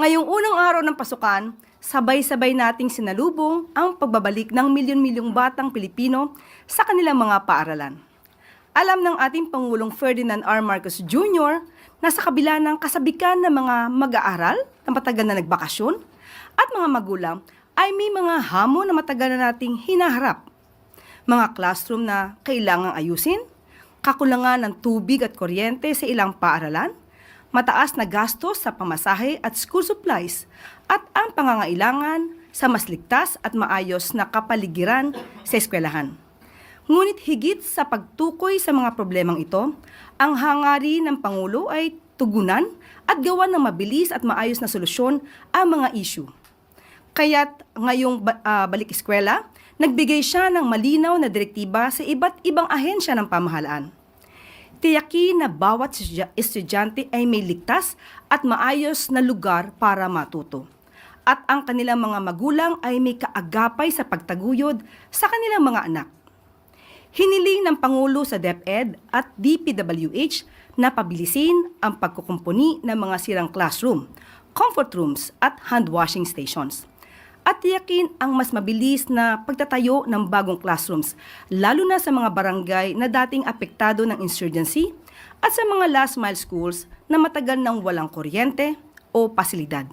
Ngayong unang araw ng pasukan, sabay-sabay nating sinalubong ang pagbabalik ng milyon-milyong batang Pilipino sa kanilang mga paaralan. Alam ng ating Pangulong Ferdinand R. Marcos Jr. na sa kabila ng kasabikan ng mga mag-aaral na matagal na nagbakasyon at mga magulang ay may mga hamon na matagal na nating hinaharap. Mga classroom na kailangang ayusin, kakulangan ng tubig at kuryente sa ilang paaralan, mataas na gastos sa pamasahe at school supplies, at ang pangangailangan sa mas ligtas at maayos na kapaligiran sa eskwelahan. Ngunit higit sa pagtukoy sa mga problemang ito, ang hangarin ng Pangulo ay tugunan at gawa ng mabilis at maayos na solusyon ang mga issue. Kaya't ngayong ba- ah, balik eskwela, nagbigay siya ng malinaw na direktiba sa iba't ibang ahensya ng pamahalaan. Tiyakin na bawat estudya- estudyante ay may ligtas at maayos na lugar para matuto. At ang kanilang mga magulang ay may kaagapay sa pagtaguyod sa kanilang mga anak. Hiniling ng Pangulo sa DepEd at DPWH na pabilisin ang pagkukumpuni ng mga sirang classroom, comfort rooms at hand washing stations. At tiyakin ang mas mabilis na pagtatayo ng bagong classrooms, lalo na sa mga barangay na dating apektado ng insurgency at sa mga last mile schools na matagal nang walang kuryente o pasilidad.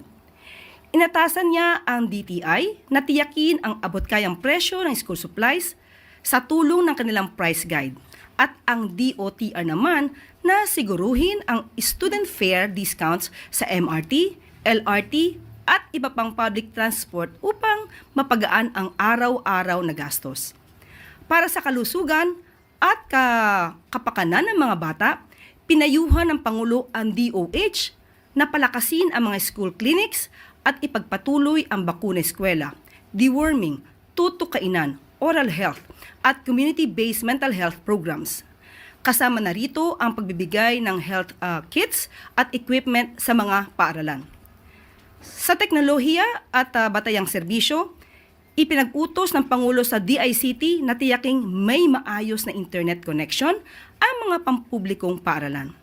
Inatasan niya ang DTI na tiyakin ang abot kayang presyo ng school supplies sa tulong ng kanilang price guide at ang DOTR naman na siguruhin ang student fare discounts sa MRT, LRT at iba pang public transport upang mapagaan ang araw-araw na gastos. Para sa kalusugan at ka- kapakanan ng mga bata, pinayuhan ng Pangulo ang DOH na palakasin ang mga school clinics at ipagpatuloy ang bakuna eskwela, deworming, tutok kainan, oral health, at community-based mental health programs. Kasama na rito ang pagbibigay ng health uh, kits at equipment sa mga paaralan. Sa teknolohiya at uh, batayang serbisyo, ipinag-utos ng Pangulo sa DICT na tiyaking may maayos na internet connection ang mga pampublikong paaralan.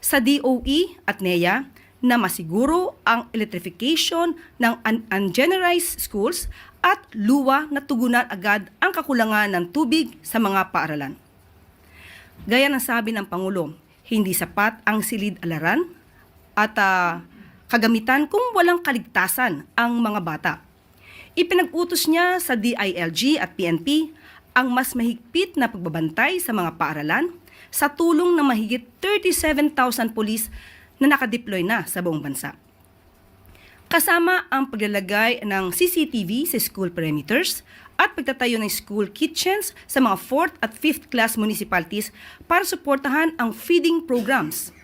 Sa DOE at NEA, na masiguro ang electrification ng un- ungenerized schools at luwa na tugunan agad ang kakulangan ng tubig sa mga paaralan. Gaya ng sabi ng Pangulo, hindi sapat ang silid-alaran at ah, kagamitan kung walang kaligtasan ang mga bata. Ipinag-utos niya sa DILG at PNP ang mas mahigpit na pagbabantay sa mga paaralan sa tulong ng mahigit 37,000 pulis na nakadeploy na sa buong bansa. Kasama ang paglalagay ng CCTV sa school perimeters at pagtatayo ng school kitchens sa mga 4th at 5th class municipalities para suportahan ang feeding programs.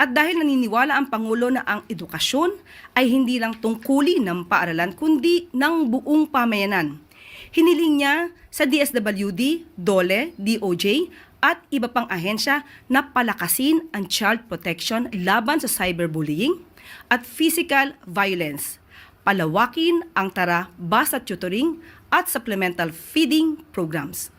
At dahil naniniwala ang Pangulo na ang edukasyon ay hindi lang tungkulin ng paaralan kundi ng buong pamayanan. Hiniling niya sa DSWD, DOLE, DOJ at iba pang ahensya na palakasin ang child protection laban sa cyberbullying at physical violence. Palawakin ang tara basta tutoring at supplemental feeding programs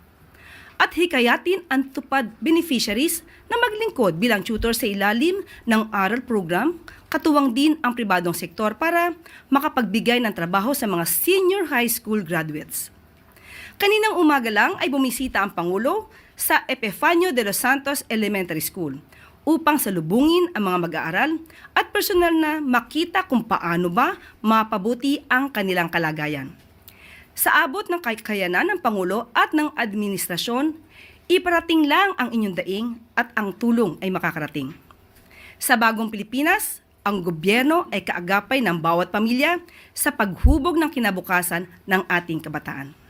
at hikayatin ang tupad beneficiaries na maglingkod bilang tutor sa ilalim ng aral program, katuwang din ang pribadong sektor para makapagbigay ng trabaho sa mga senior high school graduates. Kaninang umaga lang ay bumisita ang Pangulo sa Epifanio de los Santos Elementary School upang salubungin ang mga mag-aaral at personal na makita kung paano ba mapabuti ang kanilang kalagayan. Sa abot ng kakayanan ng Pangulo at ng administrasyon, iparating lang ang inyong daing at ang tulong ay makakarating. Sa bagong Pilipinas, ang gobyerno ay kaagapay ng bawat pamilya sa paghubog ng kinabukasan ng ating kabataan.